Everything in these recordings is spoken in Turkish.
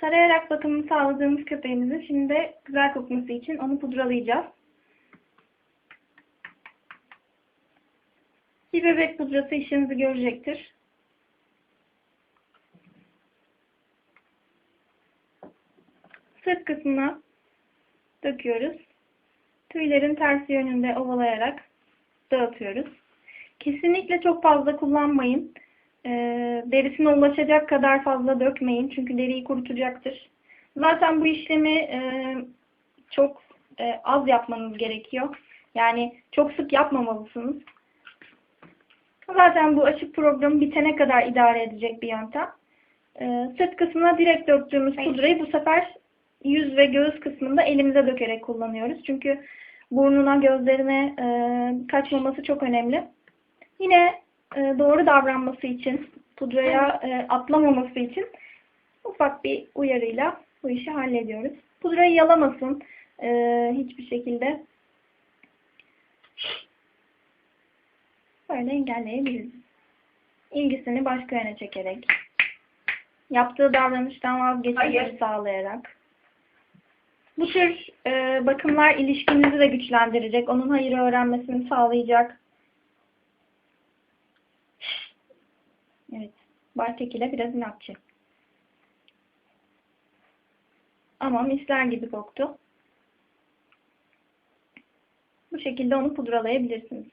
Tarayarak bakımını sağladığımız köpeğimizin şimdi de güzel kokması için onu pudralayacağız. Bir bebek pudrası işinizi görecektir. Sırt kısmına döküyoruz. Tüylerin tersi yönünde ovalayarak dağıtıyoruz. Kesinlikle çok fazla kullanmayın. E, derisine ulaşacak kadar fazla dökmeyin. Çünkü deriyi kurutacaktır. Zaten bu işlemi e, çok e, az yapmanız gerekiyor. Yani çok sık yapmamalısınız. Zaten bu aşı programı bitene kadar idare edecek bir yöntem. E, sırt kısmına direkt döktüğümüz pudrayı bu sefer yüz ve göğüs kısmında elimize dökerek kullanıyoruz. Çünkü burnuna, gözlerine e, kaçmaması çok önemli. Yine e, doğru davranması için, pudraya e, atlamaması için ufak bir uyarıyla bu işi hallediyoruz. Pudrayı yalamasın e, hiçbir şekilde. Böyle engelleyebiliriz. İlgisini başka yöne çekerek, yaptığı davranıştan vazgeçmeyi sağlayarak. Bu tür e, bakımlar ilişkinizi de güçlendirecek, onun hayır öğrenmesini sağlayacak. Evet, Bartek ile biraz inatçı. Ama misler gibi koktu. Bu şekilde onu pudralayabilirsiniz.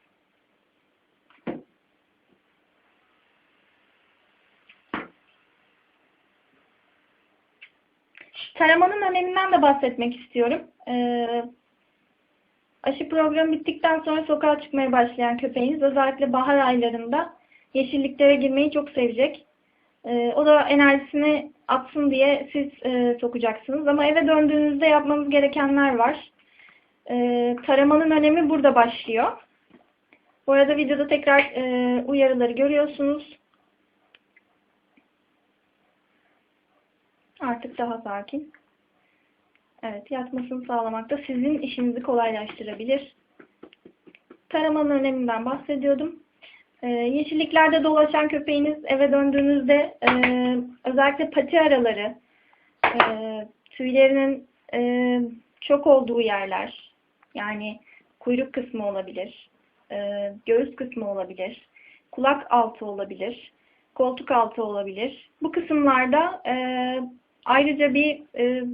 Taramanın öneminden de bahsetmek istiyorum. Ee, aşı programı bittikten sonra sokağa çıkmaya başlayan köpeğiniz özellikle bahar aylarında yeşilliklere girmeyi çok sevecek. Ee, o da enerjisini atsın diye siz e, sokacaksınız. Ama eve döndüğünüzde yapmanız gerekenler var. Ee, taramanın önemi burada başlıyor. Bu arada videoda tekrar e, uyarıları görüyorsunuz. Artık daha sakin. Evet, yatmasını sağlamak da sizin işinizi kolaylaştırabilir. Taramanın öneminden bahsediyordum. Ee, yeşilliklerde dolaşan köpeğiniz eve döndüğünüzde e, özellikle pati araları, e, tüylerinin e, çok olduğu yerler, yani kuyruk kısmı olabilir, göğüs kısmı olabilir, kulak altı olabilir, koltuk altı olabilir. Bu kısımlarda ayrıca bir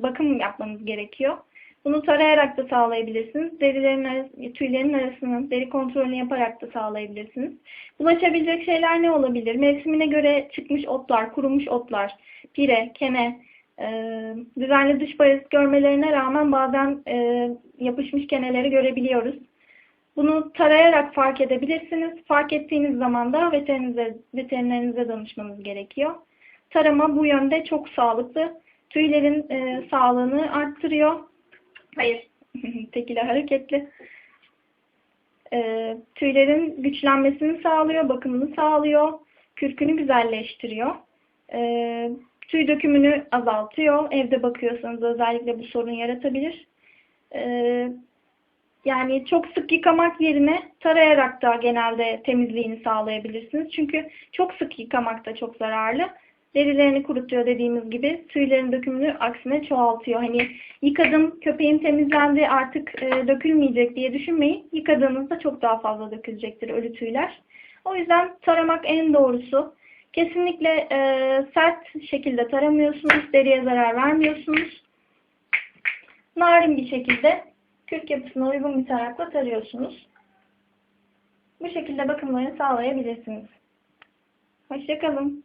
bakım yapmanız gerekiyor. Bunu tarayarak da sağlayabilirsiniz. Derilerin tüylerin arasını, deri kontrolünü yaparak da sağlayabilirsiniz. Bulaşabilecek şeyler ne olabilir? Mevsimine göre çıkmış otlar, kurumuş otlar, pire, kene, e, düzenli dış parazit görmelerine rağmen bazen e, yapışmış keneleri görebiliyoruz. Bunu tarayarak fark edebilirsiniz. Fark ettiğiniz zaman da veterinize, veterinerinize danışmanız gerekiyor. Tarama bu yönde çok sağlıklı. Tüylerin e, sağlığını arttırıyor. Hayır, tekile hareketli. E, tüylerin güçlenmesini sağlıyor, bakımını sağlıyor, kürkünü güzelleştiriyor. E, tüy dökümünü azaltıyor. Evde bakıyorsanız özellikle bu sorun yaratabilir. E, yani çok sık yıkamak yerine tarayarak da genelde temizliğini sağlayabilirsiniz. Çünkü çok sık yıkamak da çok zararlı. Derilerini kurutuyor dediğimiz gibi. Tüylerin dökümünü aksine çoğaltıyor. Hani yıkadım, köpeğim temizlendi artık e, dökülmeyecek diye düşünmeyin. Yıkadığınızda çok daha fazla dökülecektir ölü tüyler. O yüzden taramak en doğrusu. Kesinlikle e, sert şekilde taramıyorsunuz. Deriye zarar vermiyorsunuz. Narin bir şekilde kürk yapısına uygun bir tarakla tarıyorsunuz. Bu şekilde bakımlarını sağlayabilirsiniz. Hoşçakalın.